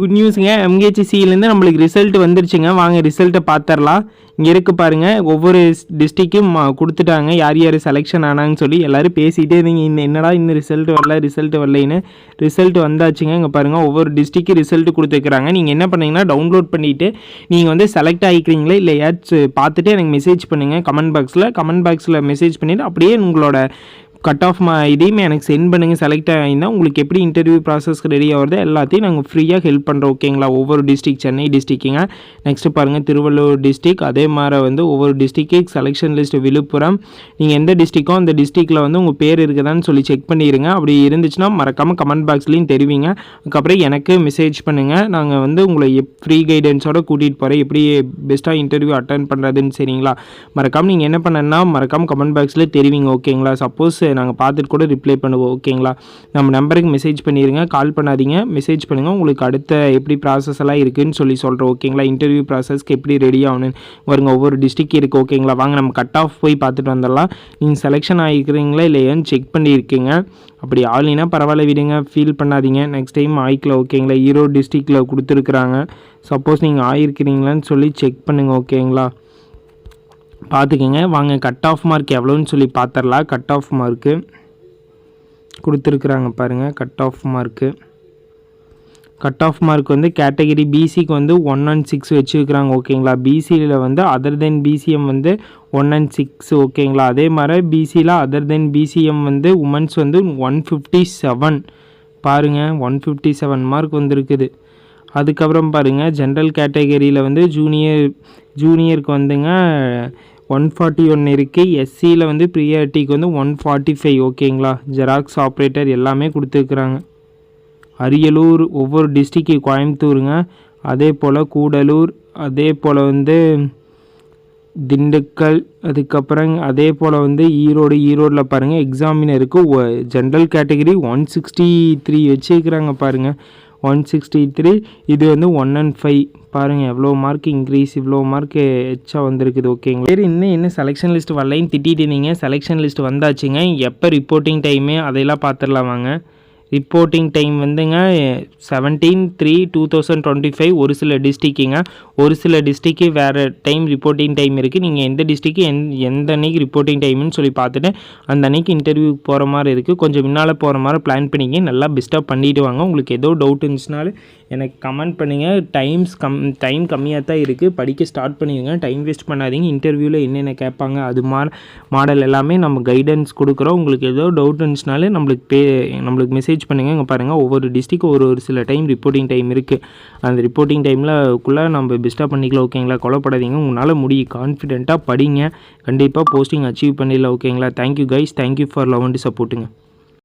Good நியூஸுங்க எம்கேஹெச்சிசிலேருந்து நம்மளுக்கு result வந்துருச்சுங்க. வாங்க ரிசல்ட்டை பார்த்துடலாம் இங்கே இருக்கு பாருங்க ஒவ்வொரு டிஸ்ட்ரிக்கும் கொடுத்துட்டாங்க. யார் யார் செலெக்ஷன் ஆனாங்கன்னு சொல்லி எல்லோரும் பேசிகிட்டே இருந்தீங்க. இந்த என்னடா இன்னும் ரிசல்ட் வரல ரிசல்ட் வரலைன்னு. ரிசல்ட் வந்தாச்சுங்க இங்கே பாருங்கள் ஒவ்வொரு டிஸ்ட்ரிக்கு ரிசல்ட் கொடுத்துருக்குறாங்க. நீங்கள் என்ன பண்ணீங்கன்னா டவுன்லோட் பண்ணிவிட்டு நீங்கள் வந்து செலக்ட் ஆகிக்கிறீங்களா இல்லை ஏதாச்சும் பார்த்துட்டு எனக்கு மெசேஜ் பண்ணுங்கள் கமெண்ட் பாக்ஸில் கமெண்ட் பாக்ஸில் மெசேஜ் பண்ணிவிட்டு அப்படியே உங்களோட கட் ஆஃப் மா இதையுமே எனக்கு சென்ட் பண்ணுங்கள் செலக்ட் ஆகிருந்தால் உங்களுக்கு எப்படி இன்டர்வியூ ப்ராசஸ்க்கு ரெடி ஆகிறது எல்லாத்தையும் நாங்கள் ஃப்ரீயாக ஹெல்ப் பண்ணுறோம் ஓகேங்களா ஒவ்வொரு டிஸ்ட்ரிக் சென்னை டிஸ்ட்ரிக்குங்க நெக்ஸ்ட்டு பாருங்கள் திருவள்ளூர் டிஸ்ட்ரிக் அதே மாதிரி வந்து ஒவ்வொரு டிஸ்ட்ரிக்கு செலெக்ஷன் லிஸ்ட் விழுப்புரம். நீங்கள் எந்த டிஸ்ட்ரிக்கோ அந்த டிஸ்ட்ரிக்டில் வந்து உங்கள் பேர் இருக்குதான்னு சொல்லி செக் பண்ணிடுங்க அப்படி இருந்துச்சுன்னா மறக்காமல் கமெண்ட் பாக்ஸ்லேயும் தெரிவிங்க. அதுக்கப்புறம் எனக்கு மெசேஜ் பண்ணுங்கள் நாங்கள் வந்து உங்களை எப் ஃப்ரீ கைடன்ஸோட கூட்டிகிட்டு போகிறேன் எப்படி பெஸ்ட்டாக இன்டர்வியூ அட்டன் பண்ணுறதுன்னு சரிங்களா? மறக்காமல் நீங்கள் என்ன பண்ணனா மறக்காமல் கமெண்ட் பாக்ஸில் தெரிவிங்க ஓகேங்களா சப்போஸ் நாங்கள் பார்த்துட்டு கூட ரிப்ளை பண்ணுவோம் ஓகேங்களா நம்ம நம்பருக்கு மெசேஜ் பண்ணிடுங்க கால் பண்ணாதீங்க. மெசேஜ் பண்ணுங்கள் உங்களுக்கு அடுத்த எப்படி ப்ராசஸ் எல்லாம் இருக்குதுன்னு சொல்லி சொல்கிறோம் ஓகேங்களா இன்டர்வியூ ப்ராசஸ்க்கு எப்படி ரெடி ஆகணும்னு. வருங்க ஒவ்வொரு டிஸ்ட்ரிக் இருக்குது ஓகேங்களா வாங்க நம்ம கட் ஆஃப் போய் பார்த்துட்டு வந்துடலாம். நீங்கள் செலெக்ஷன் ஆகிக்கிறீங்களா இல்லையான்னு செக் பண்ணியிருக்கீங்க அப்படி ஆள்னா பரவாயில்ல விடுங்க ஃபீல் பண்ணாதீங்க. நெக்ஸ்ட் டைம் ஆயிக்கல ஓகேங்களா ஈரோடு டிஸ்ட்ரிக்டில் கொடுத்துருக்குறாங்க. சப்போஸ் நீங்கள் ஆயிருக்கிறீங்களான்னு சொல்லி செக் பண்ணுங்கள் ஓகேங்களா பார்த்துக்கோங்க. வாங்க கட் ஆஃப் மார்க் எவ்வளோன்னு சொல்லி பார்த்துடலாம். கட் ஆஃப் மார்க்கு கொடுத்துருக்குறாங்க பாருங்கள் cut off mark cut off mark வந்து கேட்டகிரி பிசிக்கு வந்து ஒன் அண்ட் சிக்ஸ் வச்சுருக்குறாங்க. ஓகேங்களா பிசியில் வந்து அதர் தென் பிசிஎம் வந்து ஒன் அண்ட் சிக்ஸ் ஓகேங்களா அதே மாதிரி பிசியில் அதர் தென் பிசிஎம் வந்து உமன்ஸ் வந்து ஒன் ஃபிஃப்டி செவன் பாருங்கள் ஒன் ஃபிஃப்டி செவன் மார்க் வந்துருக்குது. அதுக்கப்புறம் பாருங்கள் ஜென்ரல் கேட்டகரியில் வந்து ஜூனியர் ஜூனியருக்கு வந்துங்க ஒன் ஃபார்ட்டி ஒன் இருக்குது எஸ்சியில் வந்து ப்ரியாரிட்டிக்கு வந்து ஒன் ஃபார்ட்டி ஃபைவ் ஓகேங்களா? ஜெராக்ஸ் ஆப்ரேட்டர் எல்லாமே கொடுத்துருக்குறாங்க. அரியலூர் ஒவ்வொரு டிஸ்ட்ரிக்கு கோயம்புத்தூருங்க. அதே போல் கூடலூர் அதே போல் வந்து திண்டுக்கல் அதுக்கப்புறம் அதே போல் வந்து ஈரோடு ஈரோடில் பாருங்கள் எக்ஸாமினருக்கு general category one sixty three வச்சுருக்கிறாங்க பாருங்கள் ஒன் சிக்ஸ்டி த்ரீ இது வந்து ஒன் அண்ட் ஃபைவ் பாருங்கள் எவ்வளோ மார்க் இன்க்ரீஸ் இவ்வளோ மார்க் எச்சா வந்திருக்குது ஓகேங்களா சரி இன்னும் என்ன செலெக்ஷன் லிஸ்ட் வரலைன்னு திட்டிட்டு இருந்தீங்க செலெக்ஷன் லிஸ்ட் வந்தாச்சுங்க. எப்போ ரிப்போர்ட்டிங் டைமு அதையெல்லாம் பார்த்துடலாம் வாங்க. ரிப்போர்ட்டிங் டைம் வந்துங்க seventeen three two thousand twenty five ஒரு சில டிஸ்ட்ரிக்குங்க ஒரு சில டிஸ்ட்ரிக்கு வேறு டைம் ரிப்போர்ட்டிங் டைம் இருக்குது நீங்கள் எந்த டிஸ்ட்ரிக்கு எந் எந்த அன்னைக்கு ரிப்போர்ட்டிங் டைம்னு சொல்லி பார்த்துட்டு அந்த அன்னைக்கு இன்டர்வியூக்கு போகிற மாதிரி இருக்குது கொஞ்சம் முன்னால் போகிற மாதிரி பிளான் பண்ணிங்க நல்லா பெஸ்ட்டாக பண்ணிவிட்டு வாங்க. உங்களுக்கு ஏதோ டவுட் இருந்துச்சுனாலும் எனக்கு கமெண்ட் பண்ணுங்கள் டைம்ஸ் கம் டைம் கம்மியாக தான் இருக்குது படிக்க ஸ்டார்ட் பண்ணிடுங்க. டைம் வேஸ்ட் பண்ணாதீங்க. இன்டர்வியூவில் என்னென்ன கேட்பாங்க அது மா மாடல் எல்லாமே நம்ம கைடன்ஸ் கொடுக்குறோம். உங்களுக்கு ஏதோ டவுட் இருந்துச்சுனாலே நம்மளுக்கு பே நம்மளுக்கு மெசேஜ் பண்ணுங்கள் இங்கே பாருங்கள் ஒவ்வொரு டிஸ்ட்ரிக்ட் ஒரு ஒரு சில டைம் ரிப்போர்ட்டிங் டைம் இருக்குது அந்த ரிப்போர்ட்டிங் டைமில் குள்ளே நம்ம பெஸ்ட்டாக பண்ணிக்கலாம் ஓகேங்களா கொலைப்படாதீங்க உங்களால் முடியும். கான்ஃபிடென்ட்டாக படிங்க. கண்டிப்பாக போஸ்டிங் அச்சீவ் பண்ணிடலாம் ஓகேங்களா thank you guys thank you for love and சப்போர்ட்டுங்க